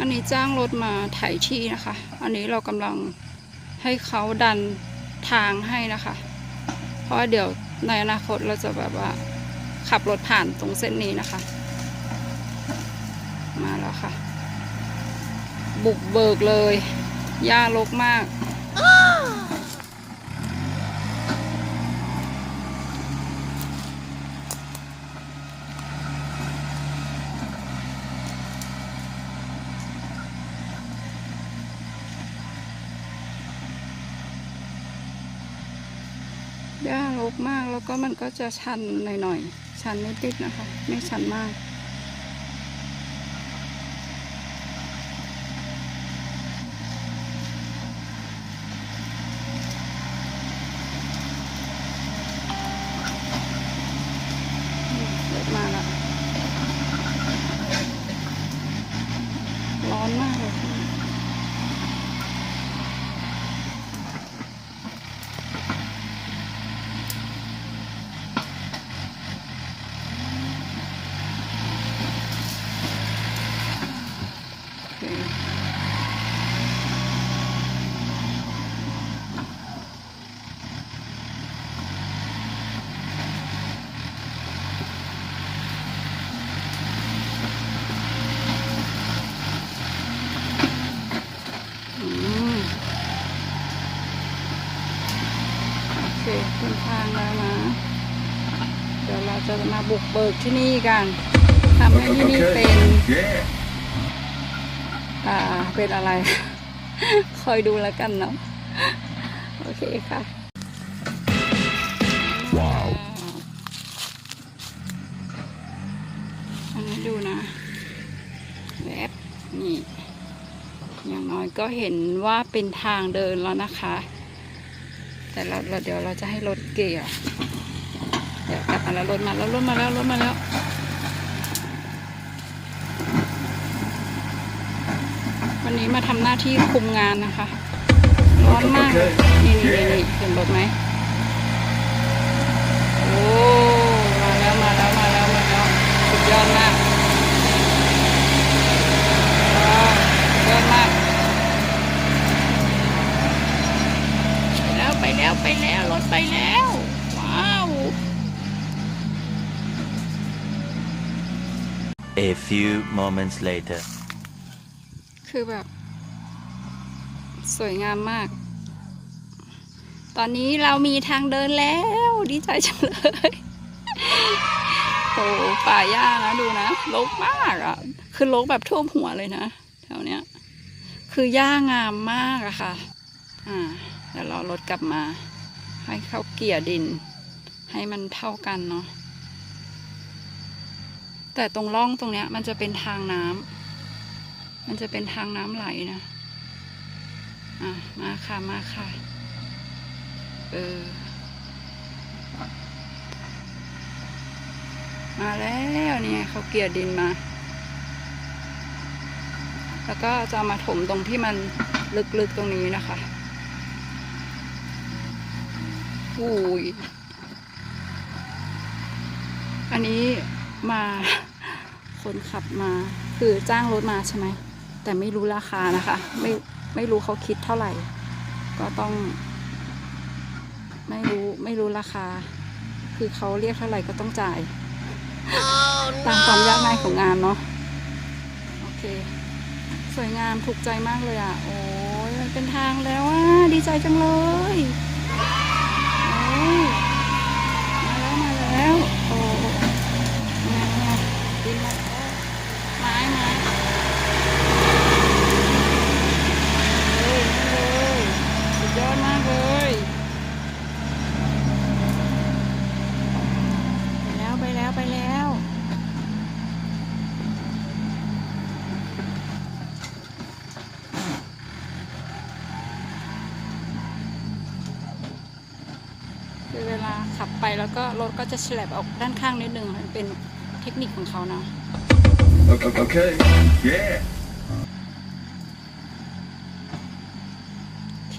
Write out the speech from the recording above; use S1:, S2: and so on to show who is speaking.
S1: อันนี้จ้างรถมาไถที่นะคะ อันนี้เรากำลังให้เขาดันทางให้นะคะ เพราะว่าเดี๋ยวในอนาคตเราจะแบบว่าขับรถผ่านตรงเส้นนี้นะคะ มาแล้วค่ะ บุกเบิกเลยหญ้ารกมาก หญ้ารกมากแล้วก็มันก็จะชันหน่อยๆ ชันนิดๆนะคะ ไม่ชันมาก อืมรถมาแล้วร้อนมากเลยที่นี่โอเคอืมโอเคเดินทางแล้วนะ เดี๋ยวเรา จะมาบุกเบิกที่นี่กันทำให้ที่นี่เป็น
S2: Yeah.
S1: อ่าเป็นอะไร คอยดูแล้วกันเนาะโอเคค่ะ
S2: ว้าว
S1: อันนี้ดูนะแวบนี่อย่างน้อยก็เห็นว่าเป็นทางเดินแล้วนะคะ แต่เราเราเดี๋ยวเราจะให้รถเกี่ยว เดี๋ยวกลับมาแล้วรถมาแล้วรถมาแล้วรถมาแล้ววันนี้มาทำหน้าที่คุมงานนะคะ ร้อนมาก นี่นี่นี่เห็นรถไหมโอ้มาแล้วมาแล้วมาแล้วมาแล้วสุดยอดมากว้าวสุดยอดมาก ไปแล้วไปแล้วไปแล้วรถไปแล้วาว
S3: A few moments later.
S1: คือแบบ สวยงามมาก ตอนนี้เรามีทางเดินแล้ว ดีใจจังเลยโอ้ป่าหญ้านะดูนะรกมากอะ คือรกแบบท่วมหัวเลยนะแถวเนี้ย คือหญ้างามมากอะค่ะ อ่าเดี๋ยวเรารถกลับมา ให้เขาเกี่ยดิน ให้มันเท่ากันเนาะ แต่ตรงร่องตรงเนี้ย มันจะเป็นทางน้ำมันจะเป็นทางน้ำไหลนะอะมาค่ะมาค่ะ เออ มาแล้วเนี่ยเขาเกลี่ยดินมา แล้วก็จะมาถมตรงที่มันลึกๆตรงนี้นะคะอุ้ยอันนี้ มาคนขับมาคือจ้างรถมาใช่ไหม แต่ไม่รู้ราคานะคะ ไม่ไม่รู้เขาคิดเท่าไหร่ ก็ต้อง ไม่รู้ไม่รู้ราคา คือเขาเรียกเท่าไหร่ก็ต้องจ่ายตามความยากง่ายของงานเนาะโอเค สวยงามถูกใจมากเลยอะ โอ้ยมันเป็นทางแล้วอะดีใจจังเลยโอ้ยมาแล้วมาแล้ว โอ้มามาดินมาแล้วไม้ไม้เลยเลยสุดยอดมากเลย ไปแล้วไปแล้วไปแล้ว คือเวลา ขับไปแล้วก็รถก็จะแฉลบออกด้านข้างนิดนึงมันเป็นเทคนิคของเขานะ
S2: Okay. okay. Yeah.
S1: โอเค